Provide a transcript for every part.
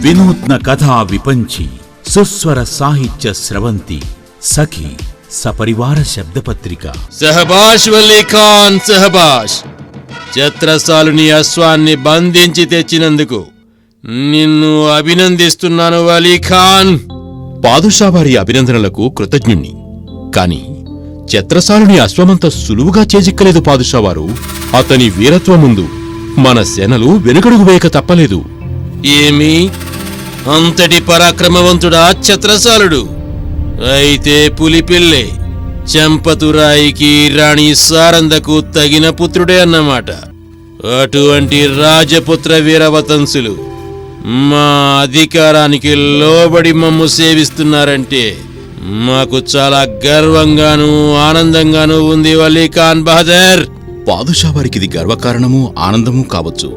వినూత్న కథా విపంచి సుస్వర సాహిత్య స్రవంతి సఖి సపరివార శబ్దపత్రిక. సహబాష్ వల్లీ ఖాన్ సహబాష్. ఛత్రసాలుని అశ్వాన్ని బంధించి తెచ్చినందుకు నిన్ను అభినందిస్తున్నాను వలీ ఖాన్. పాదుషా వారి అభినందనలకు కృతజ్ఞుణ్ణి. కాని ఛత్రసాలుని అశ్వమంత సులువుగా చేజిక్కలేదు పాదుషావారు. అతని వీరత్వం ముందు మన సేనలు వెనుకడుగు వేయక తప్పలేదు. ఏమి? అంతటి పరాక్రమవంతుడా ఛత్రసాలుడు. అయితే పులిపిల్లే చంపతురాయికి రాణి సారందకు తగిన పుత్రుడే అన్నమాట. అటువంటి రాజపుత్ర వీరవతంసులు మా అధికారానికి లోబడి మమ్ము సేవిస్తున్నారంటే మాకు చాలా గర్వంగాను ఆనందంగాను ఉంది వలీ ఖాన్ బహదర్. పాదుషా వారికి ఇది గర్వకారణము ఆనందము కావచ్చు.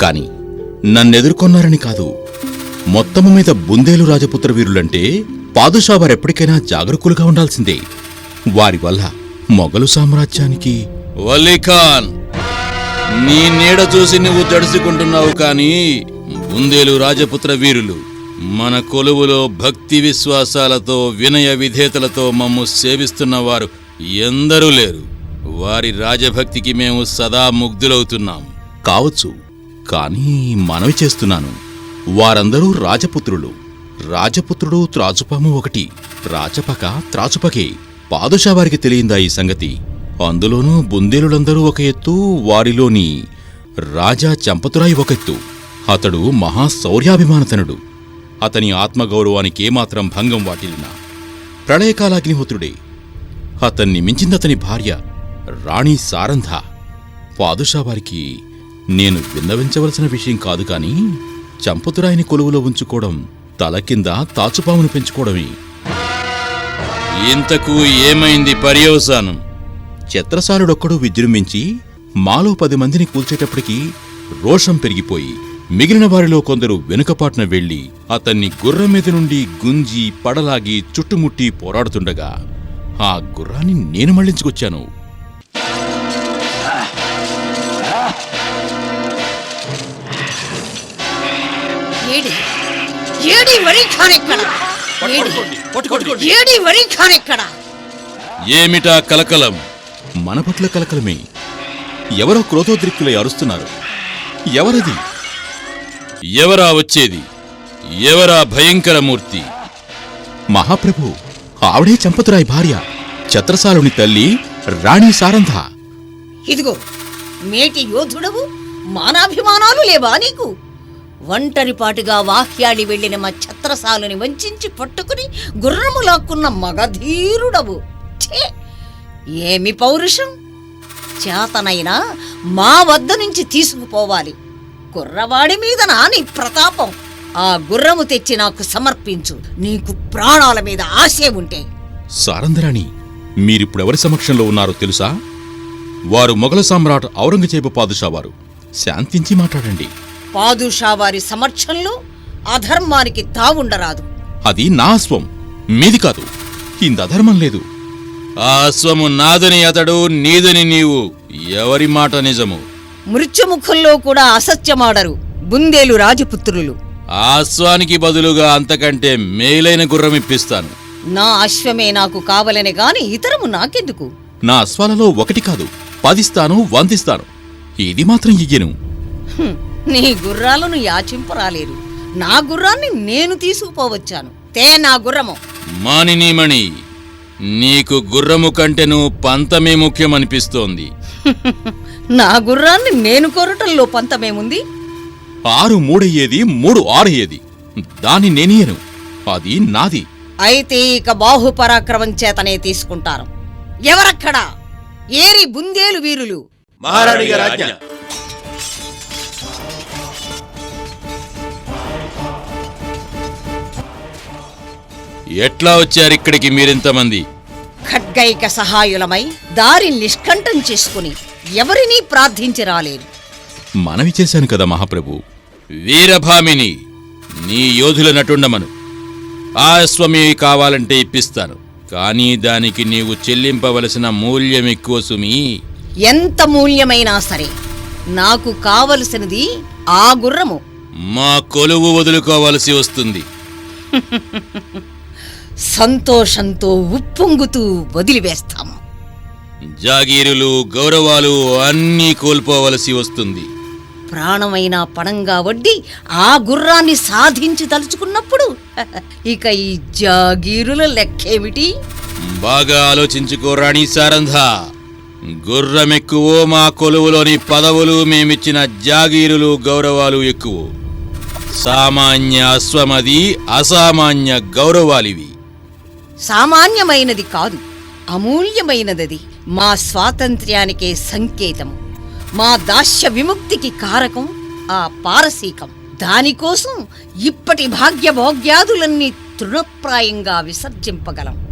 కాని నన్నెదుర్కొన్నారని కాదు మొత్తము మీద బుందేలు రాజపుత్ర వీరులంటే పాదుషా వారెప్పటికైనా జాగరూకులుగా ఉండాల్సిందే. వారి వల్ల మొఘలు సామ్రాజ్యానికి వలీఖాన్ నీ నీడ చూసి నువ్వు జడుసుకుంటున్నావు కానీ బుందేలు రాజపుత్ర వీరులు మన కొలువులో భక్తి విశ్వాసాలతో వినయ విధేతలతో మమ్ము సేవిస్తున్న వారు ఎందరూ లేరు. వారి రాజభక్తికి మేము సదా ముగ్ధులవుతున్నాం. కావచ్చు కానీ మనవి చేస్తున్నాను. వారందరూ రాజపుత్రులు. రాజపుత్రుడు త్రాచుపాము ఒకటి రాచపక త్రాచుపకే. పాదుషా వారికి తెలియందా ఈ సంగతి? అందులోనూ బుందేలులందరూ ఒక ఎత్తు వారిలోని రాజా చంపతురాయి ఒక ఎత్తు. అతడు మహాశౌర్యాభిమానతనుడు. అతని ఆత్మగౌరవానికి ఏమాత్రం భంగం వాటిల్లినా. ప్రళయకాలాగ్నిహోత్రుడే. అతన్ని మించిందతని భార్య రాణి సారంధ. పాదుషా వారికి నేను విన్నవించవలసిన విషయం కాదు కానీ చంపతురాయిని కొలువులో ఉంచుకోవడం తల కింద తాచుపామును పెంచుకోవడమే. ఇంతకు ఏమైంది పర్యవసానం? ఛత్రసాలుడొక్కడు విజృంభించి మాలో పది మందిని కూల్చేటప్పటికి రోషం పెరిగిపోయి మిగిలిన వారిలో కొందరు వెనుకపాటున వెళ్ళి అతన్ని గుర్రం మీద నుండి గుంజి పడలాగి చుట్టుముట్టి పోరాడుతుండగా ఆ గుర్రాన్ని నేను మళ్ళించుకొచ్చాను. ఏడి? ఏడి వరి ఖానెక్కడ? ఏడి? ఏడి వరి ఖానెక్కడ? ఏమిటా కలకలం? మన పట్ల కలకలమే. ఎవరో క్రోధోద్రిక్తులై అరుస్తున్నారు. ఎవరది? ఎవరా వచ్చేది? ఎవరా భయంకర మూర్తి మహాప్రభు ఆవిడే చంపతురాయి భార్య ఛత్రసాలుని తల్లి రాణి సారంధ. ఇదిగో మేటి యోధుడవు మానాభిమానాలు లేవా నీకు? ఒంటరిపాటుగా వాహ్యాడి వెళ్ళిన మా ఛత్రసాలుని వంచించి పట్టుకుని గుర్రము లాక్కున్న మగధీరుడవు. ఛే! ఏమి పౌరుషం? చేతనైనా మా వద్ద నుంచి తీసుకుపోవాలి. కుర్రవాడి మీద నాని ప్రతాపం. ఆ గుర్రము తెచ్చి నాకు సమర్పించు. నీకు ప్రాణాల మీద ఆశే ఉంటే. సారంధరాణి మీరిప్పుడెవరి సమక్షంలో ఉన్నారో తెలుసా? వారు మొఘల సామ్రాట్ ఔరంగజేబు పాదుషా వారు. శాంతించి మాట్లాడండి. పాదుషా వారి సమక్షంలో అధర్మానికి తావుండరాదు. అది నా అశ్వం మీది కాదు ఇందధర్మం లేదు. ఆ అశ్వము నాదని అతడు నీదని నీవు ఎవరి మాట నిజము? మృత్యుముఖంలో కూడా అసత్యమాడరు బుందేలు రాజపుత్రులు. ఆ అశ్వానికి బదులుగా అంతకంటే మేలైన గుర్రం ఇప్పిస్తాను. నా అశ్వమే నాకు కావలనే గాని ఇతరము నాకెందుకు? నా అశ్వాలలో ఒకటి కాదు పదిస్తాను వందిస్తాను. ఇది మాత్రం ఇయ్యను. హ్మ్, నీ గుర్రాలను యాచింపరాలేరు నా గుర్రాన్ని నేను తీసుకుపోవచ్చాను. తే నా గుర్రము. మానినీమణి నీకు గుర్రము కంటెను పంతమే ముఖ్యమనిపిస్తోంది. నా గుర్రాన్ని నేను కోరటంలో పంతమేముంది? ఆరు మూడయ్యేది మూడు ఆరయ్యేది. దాన్ని నేనియను అది నాది. అయితే ఇక బాహుపరాక్రమం చేతనే తీసుకుంటాను. ఎవరక్కడా? ఏరి బుందేలు వీరులు. మహారాణి గారి ఆజ్ఞ ఎట్లా వచ్చారు ఇక్కడికి మీరింతమంది? ఖడ్గైక సహాయులమై దారి నిష్కంఠం చేసుకుని ఎవరినీ ప్రార్థించి రాలేరు మనవి చేశాను కదా మహాప్రభు. వీరభామిని నీ యోధుల నటుండమను. ఆ అశ్వమి కావాలంటే ఇప్పిస్తాను. కానీ దానికి నీవు చెల్లింపవలసిన మూల్యం ఎక్కువ సుమి. ఎంత మూల్యమైనా సరే నాకు కావలసినది ఆ గుర్రము. మా కొలువు వదులుకోవలసి వస్తుంది. సంతోషంతో ఉప్పొంగుతూ వదిలివేస్తాం జాగీరులు గౌరవాలు అన్నీ కోల్పోవలసి వస్తుంది. ప్రాణమైన పణంగా వడ్డి ఆ గుర్రాన్ని సాధించి తలుచుకున్నప్పుడు ఇక ఈ జాగీరుల లెక్కేమిటి? బాగా ఆలోచించుకో రాణి సారంధ. గుర్రమెక్కువో మా కొలువులోని పదవులు మేమిచ్చిన జాగీరులు గౌరవాలు ఎక్కువ. సామాన్య అశ్వమది అసామాన్య గౌరవాలివి. సామాన్యమైనది కాదు అమూల్యమైనదది. మా స్వాతంత్ర్యానికే సంకేతం మా దాస్య విముక్తికి కారకం ఆ పారసీకం. దానికోసం ఇప్పటి భాగ్యభోగ్యాదులన్నీ తృణప్రాయంగా విసర్జింపగలం.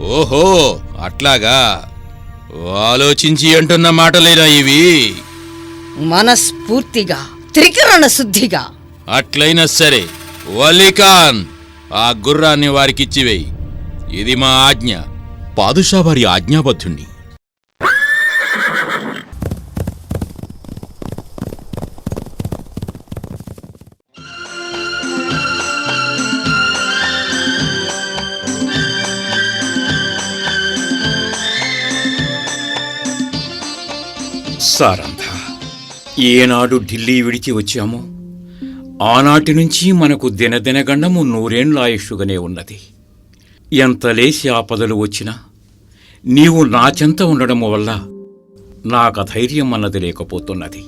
ఓహో అట్లాగా. ఆలోచించి అంటున్న మాటలేనా ఇవి? మనస్ఫూర్తిగా త్రికరణ శుద్ధిగా. అట్లయినా సరే వలీఖాన్ ఆ గుర్రాన్ని వారికిచ్చివేయి. ఇది మా ఆజ్ఞ. పాదుషా వారి ఆజ్ఞాబద్ధుణ్ణి. సారంధ ఏనాడు ఢిల్లీ విడిచి వచ్చామో? ఆనాటి నుంచి మనకు దినదినగండము నూరేండ్ల ఆయుష్గానే ఉన్నది. ఎంత లేసి ఆపదలు వచ్చినా నీవు నా చెంత ఉండడము వల్ల నాకు ధైర్యం అన్నది లేకపోతున్నది.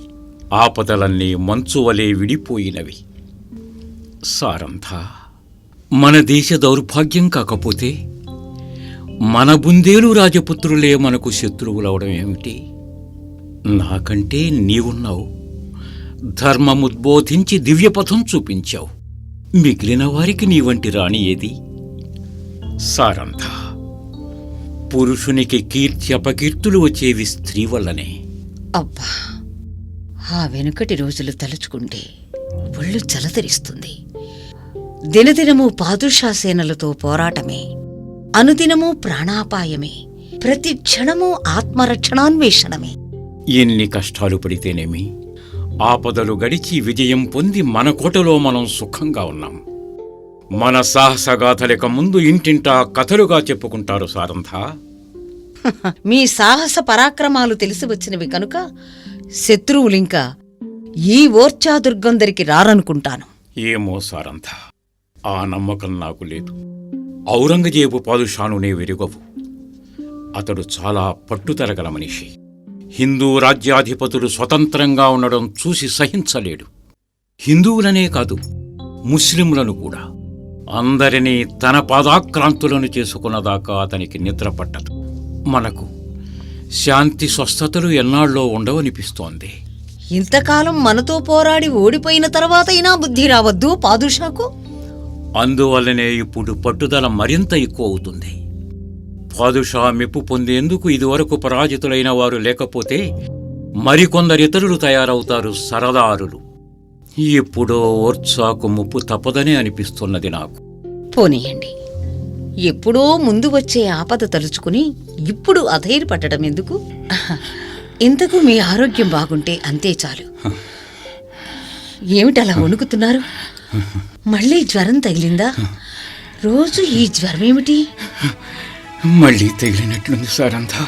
ఆపదలన్నీ మంచు వలె విడిపోయినవి. సారంధ మన దేశ దౌర్భాగ్యం కాకపోతే మన బుందేలు రాజపుత్రులే మనకు శత్రువులవడం ఏమిటి? నాకంటే నీవున్నావు. ధర్మముద్బోధించి దివ్యపథం చూపించావు. మిగిలిన వారికి నీ వంటి రాణి ఏది? సారంధ పురుషునికి కీర్తి అపకీర్తులు వచ్చేవి స్త్రీ వల్లనే. అబ్బా ఆ వెనుకటి రోజులు తలుచుకుంటే ఒళ్ళు చలతరిస్తుంది. దినదినము పాదుషా సేనలతో పోరాటమే అనుదినము ప్రాణాపాయమే ప్రతి క్షణము ఆత్మరక్షణాన్వేషణమే. ఎన్ని కష్టాలు పడితేనేమి? ఆపదలు గడిచి విజయం పొంది మన కోటలో మనం సుఖంగా ఉన్నాం. మన సాహసగాథలిక ముందు ఇంటింటా కథలుగా చెప్పుకుంటారు సారంధ మీ సాహస పరాక్రమాలు తెలిసి వచ్చినవి కనుక శత్రువులింకా ఈ ఓర్చాదుర్గం దరికి రారనుకుంటాను. ఏమో సారంధ ఆ నమ్మకం నాకు లేదు. ఔరంగజేబు పాదుషానునే వెరుగవు. అతడు చాలా పట్టుదలగల మనిషి. హిందూ రాజ్యాధిపతులు స్వతంత్రంగా ఉండడం చూసి సహించలేడు. హిందువులనే కాదు ముస్లింలను కూడా. అందరినీ తన పాదాక్రాంతులను చేసుకున్నదాకా అతనికి నిద్ర పట్టదు. మనకు శాంతి స్వస్థతలు ఎన్నాళ్ళో ఉండవనిపిస్తోంది. ఇంతకాలం మనతో పోరాడి ఓడిపోయిన తర్వాతైనా బుద్ధి రావద్దు పాదుషాకు? అందువల్లనే ఇప్పుడు పట్టుదల మరింత ఎక్కువ అవుతుంది పాదుషా మెప్పు పొందేందుకు ఇదివరకు పరాజితులైన వారు లేకపోతే మరికొందరు ఇతరులు తయారవుతారు సరదారులు. ఎప్పుడో ఓర్చాకు ముప్పు తప్పదనే అనిపిస్తున్నది నాకు. పోనీయండి. ఎప్పుడో ముందు వచ్చే ఆపద తలుచుకుని ఇప్పుడు అధైర్యపట్టడం ఎందుకు? ఇంతకు మీ ఆరోగ్యం బాగుంటే అంతే చాలు. ఏమిటలా వణుకుతున్నారు? మళ్ళీ జ్వరం తగిలిందా? రోజు ఈ జ్వరం ఏమిటి? మళ్ళీ తగిలినట్లుంది సారంతా.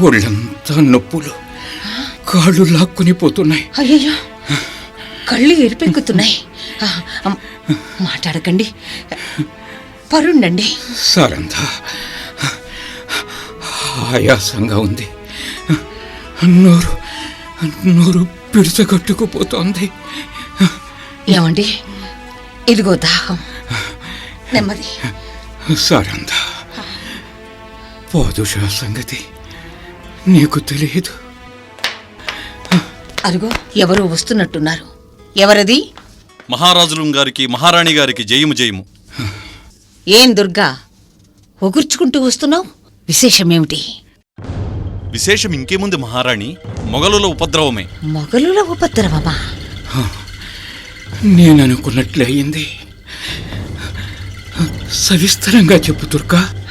ఒళ్ళంతా నొప్పులు. కాళ్ళు లాక్కుని పోతున్నాయి. అయ్యయ్యో! కళ్ళు ఎరిపెక్కుతున్నాయి మాట్లాడకండి. పరుండండి సారంతా ఆయాసంగా ఉంది. నోరు నోరు పిడిచగట్టుకుపోతోంది ఏమండి? ఇదిగో దాహం. నెమ్మది. సారంతా పాదుషా సంగతి నీకు తెలియదు అదిగో ఎవరో వస్తున్నట్టున్నారు. ఎవరది? మహారాజులం గారికి మహారాణి గారికి జయము జయము. ఏం దుర్గా? ఒగుర్చుకుంటూ వస్తున్నావు? విశేషమేమిటి? విశేషం ఇంకేముంది మహారాణి? మొఘలుల ఉపద్రవమే. మొగలుల ఉపద్రవమా? నేననుకున్నట్లే అయింది. సవిస్తరంగా చెప్పు దుర్గా.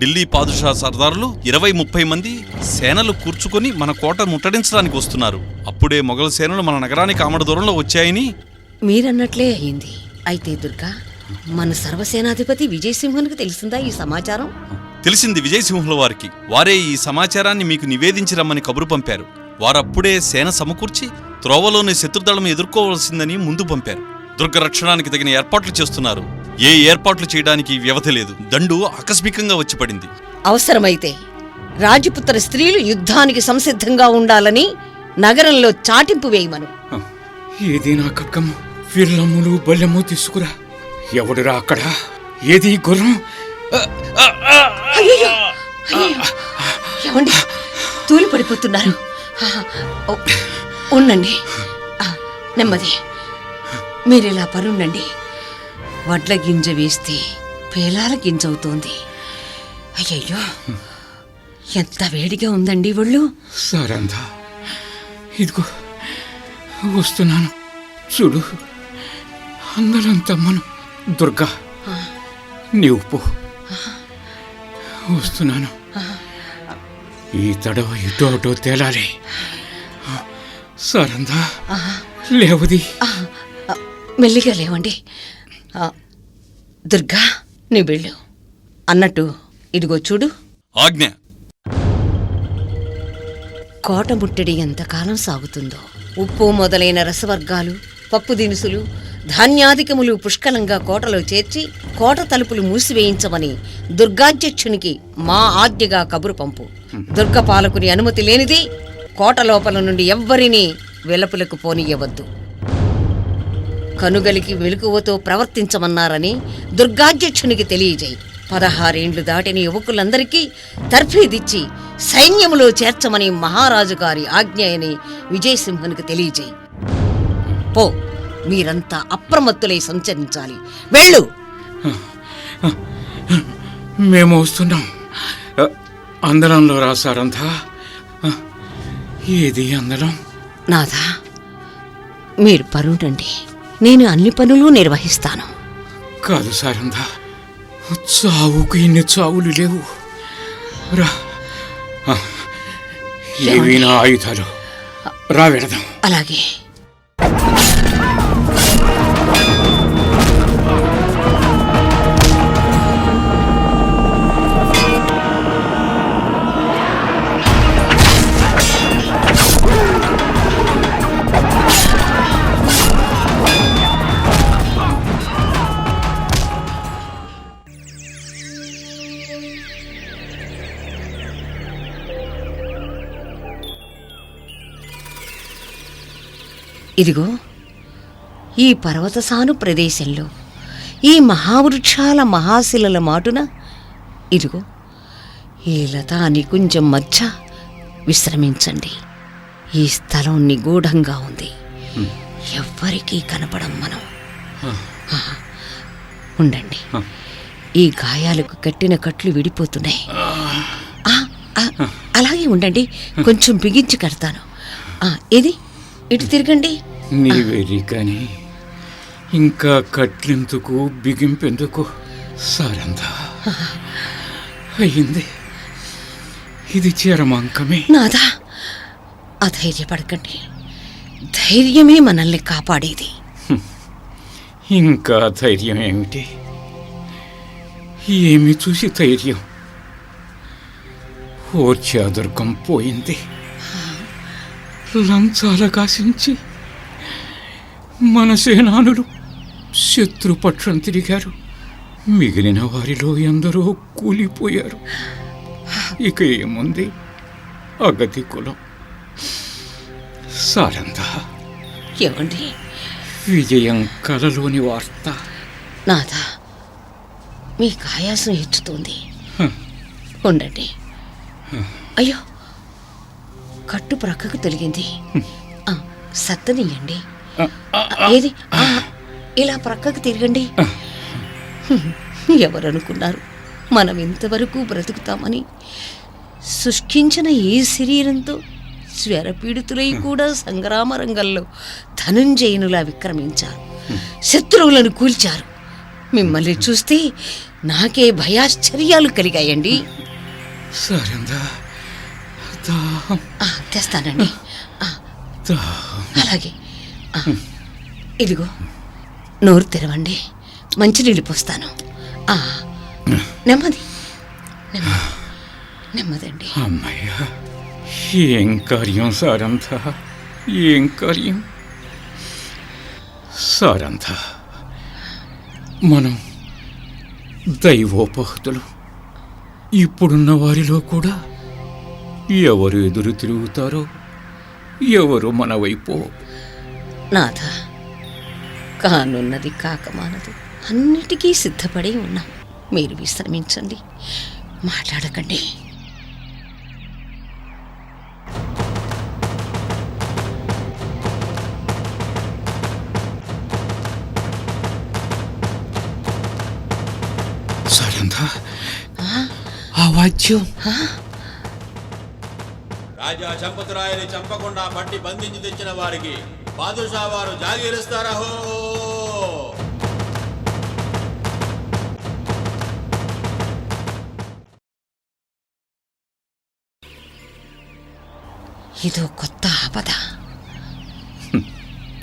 ఢిల్లీ పాదుషా సర్దారులు ఇరవై ముప్పై మంది సేనలు కూర్చుకొని మన కోట ముట్టడించడానికి వస్తున్నారు. అప్పుడే మొఘల్ సేనలు మన నగరానికి ఆమడ దూరంలో వచ్చాయని మీరన్నట్లే అయింది. అయితే దుర్గా మన సర్వసేనాధిపతి విజయసింహన్కు తెలిసిందా ఈ సమాచారం? తెలిసింది విజయసింహుల వారికి. వారే ఈ సమాచారాన్ని మీకు నివేదించి రమ్మని కబురు పంపారు. వారప్పుడే సేన సమకూర్చి త్రోవలోని శత్రుదళం ఎదుర్కోవాల్సిందని ముందు పంపారు. దుర్గ రక్షణానికి తగిన ఏర్పాట్లు చేస్తున్నారు. ఏ ఏర్పాట్లు చేయడానికి వ్యవధి లేదు. దండు ఆకస్మికంగా వచ్చి పడింది. అవసరమైతే రాజపుత్ర స్త్రీలు యుద్ధానికి సంసిద్ధంగా ఉండాలని నగరంలో చాటింపు వేయమను. ఏది నా కక్కము విల్లమ్ములు బల్లెము తీసుకురా. ఎవడురా అక్కడ? ఏది గుర్రం! ఏమండి? తూలి పడిపోతున్నారు. ఉండండి. నెమ్మది. మీరిలా పరుండండి. వడ్ల గింజ వేస్తే పేలాల గింజ అవుతోంది. అయ్యయ్యో ఎంత వేడిగా ఉందండి ఒళ్ళు సారందా ఇదిగో వస్తున్నాను. చూడు అందరం తమ్మను దుర్గా నీవు పో వస్తున్నాను. ఈ తడవ ఇటో అటో తేలాలి. సారందా లేవది. మెల్లిగా లేవండి. దుర్గా నీ వెళ్ళు. అన్నట్టు ఇదిగో చూడు. ఆజ్ఞ. కోట ముట్టడి ఎంతకాలం సాగుతుందో. ఉప్పు మొదలైన రసవర్గాలు పప్పు దినుసులు ధాన్యాధికములు పుష్కలంగా కోటలో చేర్చి కోట తలుపులు మూసివేయించమని దుర్గాధ్యక్షునికి మా ఆజ్ఞగా కబురు పంపు. దుర్గ పాలకుని అనుమతి లేనిది కోట లోపల నుండి ఎవ్వరినీ వెలపులకు పోనీయవద్దు. కనుగలికి వెలుకువతో ప్రవర్తించమన్నారని దుర్గాధ్యక్షునికి తెలియజేయి. పదహారేండ్లు దాటిన యువకులందరికీ తర్ఫీదిచ్చి సైన్యములో చేర్చమని మహారాజు గారి ఆజ్ఞ అని విజయసింహనికి తెలియజేయి. పో మీరంతా అప్రమత్తులై సంచరించాలి. వెళ్ళు! మేము వస్తున్నాం. అందరంలో రాసారంతా అ, ఏది అందరం నాథా మీరు పరుండండి నేను అన్ని పనులు నిర్వహిస్తాను. కాదు సారందా చావుకు ఇన్ని చావులు లేవు. రా. ఆ, ఇవి నా ఆయుధాలు. రా వెళదాం. అలాగే. ఇదిగో ఈ పర్వతసాను ప్రదేశంలో ఈ మహావృక్షాల మహాశిలల మాటున ఇదిగో ఈ లతా నికుంజం మధ్య విశ్రమించండి. ఈ స్థలం నిగూఢంగా ఉంది. ఎవ్వరికీ కనపడం మనం. ఉండండి. ఈ గాయాలకు కట్టిన కట్లు విడిపోతున్నాయి. అలాగే ఉండండి. కొంచెం బిగించి కడతాను. ఆ, ఇది ఇటు తిరగండి. నీవేరి కాని ఇంకా కట్లెందుకు బిగింపెందుకు? సారందా అయింది ఇది చరమాంకమే. నాదా అధైర్యపడకండి. ధైర్యమే మనల్ని కాపాడేది. ఇంకా ధైర్యం ఏమిటి? ఏమి చూసి ధైర్యం? ఓర్చాదుర్గం పోయింది. లంచాల కాసించి మన సేనానులు శత్రుపక్షం తిరిగారు. మిగిలిన వారిలో ఎందరో కూలిపోయారు. ఇక ఏముంది? అగతి కులం. సారందా ఏమండి? విజయం కలలోని వార్త. నాదా మీకు ఆయాసం హెచ్చుతోంది ఉండండి. అయ్యో కట్టు ప్రక్కకు తొలగింది. సత్తనియండి ఏది? ఇలా ప్రక్కకు తిరగండి. ఎవరనుకున్నారు? మనం ఇంతవరకు బ్రతుకుతామని శుష్కించిన ఈ శరీరంతో స్వరపీడితులై కూడా సంగ్రామ రంగంలో ధనుంజయునులా విక్రమించారు. శత్రువులను కూల్చారు. మిమ్మల్ని చూస్తే నాకే భయాశ్చర్యాలు కలిగాయండి. తెస్తానండి. అలాగే. ఇదిగో నోరు తెరవండి. మంచినీళ్ళు పోస్తాను. ఆ, నెమ్మది. నెమ్మది. నెమ్మదండి. అమ్మయ్యా ఏం కార్యం సారంతా? ఏం కార్యం? సారంతా మనం దైవోపహతులు. ఇప్పుడున్న వారిలో కూడా ఎవరు ఎదురు తిరుగుతారో ఎవరు మన వైపు నాథ కానున్నది కాకమానదు అన్నిటికీ సిద్ధపడి ఉన్నాం. మీరు విశ్రమించండి. మాట్లాడకండి. ఆ? వాద్యం. రాజా చంపతురాయని చంపకుండా పట్టి బంధించి తెచ్చిన వారికి బాదుషా వారు జాగీరుస్తారహో ఇదో కొత్త ఆపద.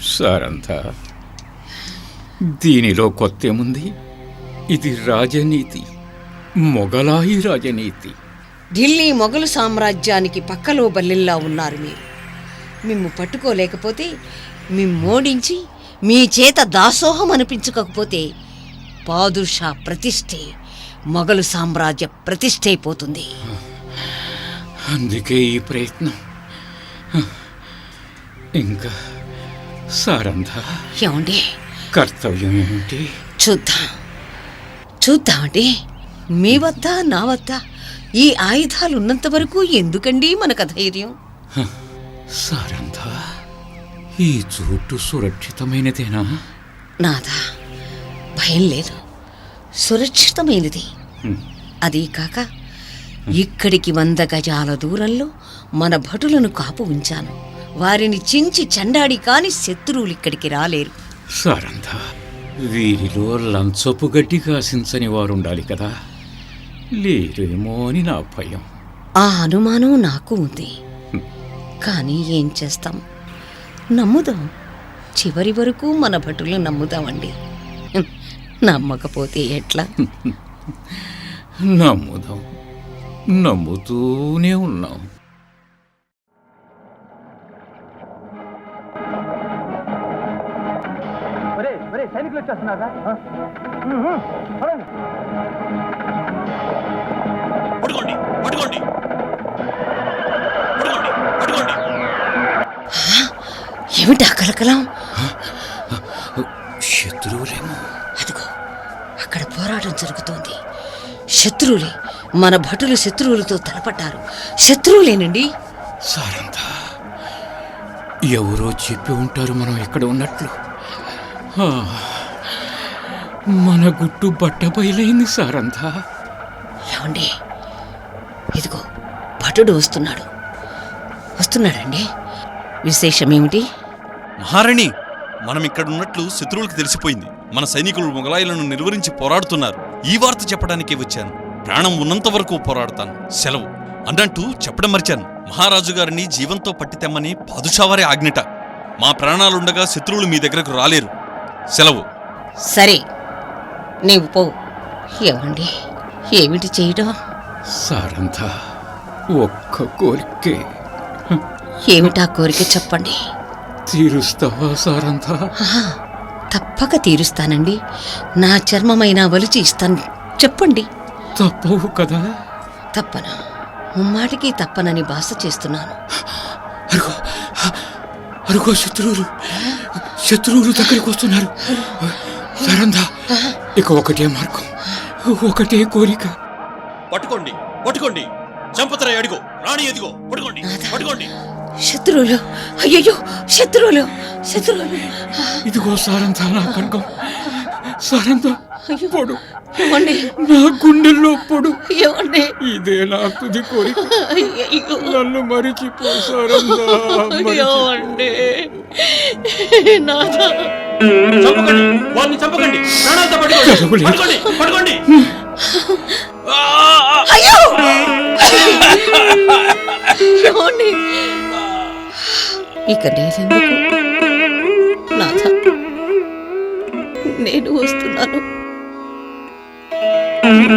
సారంతా దీనిలో కొత్తేముంది? ఇది రాజనీతి మొగలాయి రాజనీతి. ఢిల్లీ మొఘలు సామ్రాజ్యానికి పక్కలో బల్లిల్లా ఉన్నారు మీరు. మిమ్ము పట్టుకోలేకపోతే మిమ్మోడించి మీ చేత దాసోహం అనిపించకపోతే పాదుషా ప్రతిష్ఠే మొఘలు సామ్రాజ్య ప్రతిష్ఠైపోతుంది అందుకే ఈ ప్రయత్నం. ఇంకా సారంతా ఏమండి? కర్తవ్యం ఏమిటి? చూద్దాం. చూద్దామండి. మీ వద్ద నా వద్ద ఈ ఆయుధాలు ఉన్నంత వరకు ఎందుకండి మనకు ధైర్యం? సారంతా ఈ చోటు సురక్షితమైనదేనా? నాదా భయం లేదు. సురక్షితమైనది. అదీ కాక ఇక్కడికి వంద గజాల దూరంలో మన భటులను కాపు ఉంచాను. వారిని చించి చెండాడి కాని శత్రువులు ఇక్కడికి రాలేరు. సారంతా వీరిలో లంచపు గడ్డి కాసించని వారుండాలి కదా. లేరేమో అని నా భయం. ఆ అనుమానం నాకు ఉంది. కానీ ఏం చేస్తాం? నమ్ముదాం. చివరి వరకు మన భటులు నమ్ముదామండి. నమ్మకపోతే ఎట్లా? నమ్ముదాం. నమ్ముతూనే ఉన్నాం. పట్టుకోండి ఏమిటా కలకలం? శత్రువులేమో. అదిగో అక్కడ పోరాటం జరుగుతోంది. శత్రువులే మన భటులు శత్రువులతో తలపడ్డారు. శత్రువులేనండి? సారంతా ఎవరో చెప్పి ఉంటారు మనం ఇక్కడ ఉన్నట్లు. మన గుట్టు బట్ట బయలైంది సారంతా. ఏమండి? ఇదిగో భటుడు వస్తున్నాడు. వస్తున్నాడండి? విశేషం ఏమిటి మహారాణి మనం ఇక్కడ ఉన్నట్లు శత్రువులకు తెలిసిపోయింది. మన సైనికులు మొగలాయిలను నిర్వరించి పోరాడుతున్నారు. ఈ వార్త చెప్పడానికే వచ్చాను. ప్రాణం ఉన్నంత వరకు పోరాడతాను. సెలవు. అన్నట్టు చెప్పడం మర్చాను. మహారాజు గారిని జీవంతో పట్టి తెమ్మని పాదుషావారి ఆజ్ఞట. మా ప్రాణాలుండగా శత్రువులు మీ దగ్గరకు రాలేరు. సెలవు. సరే. నీవు పో. ఏమండి? ఏమిటి చేయడం? సారంతా ఒక్క కోరికే. ఏమిటా కోరిక చెప్పండి? తీరుస్తావా సారంతా? తప్పక తీరుస్తానండి. నా చర్మమైనా వలిచి ఇస్తాను. చెప్పండి. తప్పవు కదా. తప్పన. ముమ్మాటికి తప్పనని భాష చేస్తున్నాను. అరుగో అరుగో శత్రువులు. శత్రువులు దగ్గరికి వస్తున్నారు. సరందా ఇక ఒకటే మార్గం. ఒకటే కోరిక. పట్టుకోండి పట్టుకోండి. చంపతరాయి అడిగో. రాణి ఎదిగో పట్టుకోండి పట్టుకోండి. శత్రువులు. అయ్యయ్యో శత్రువులు శత్రువులు. ఇదిగో సారంతా నా కనకం సారంతా అయ్యో. పొడు. నా గుండెల్లో పొడు. ఏమండి? ఇదే నా తుది కోరిక. నన్ను మరిచిపో సారంతా చంపకండి. వారిని చంపకండి. ప్రాణాలతో పట్టుకోండి అయ్యో! ఇక నేనెందుకు? నాథ నేను వస్తున్నాను.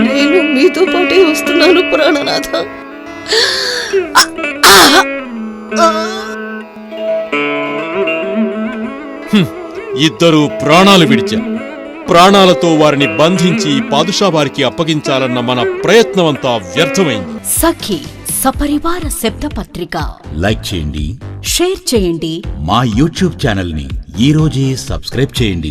నేను మీతో పాటే వస్తున్నాను ప్రాణనాథ. ఇద్దరూ ప్రాణాలు విడిచారు ప్రాణాలతో వారిని బంధించి పాదుషా వారికి అప్పగించాలన్న మన ప్రయత్నమంతా వ్యర్థమైంది. సఖి సపరివార శబ్దపత్రిక. లైక్ చేయండి. షేర్ చేయండి. మా యూట్యూబ్ ఛానల్ని ఈ రోజే సబ్స్క్రైబ్ చేయండి.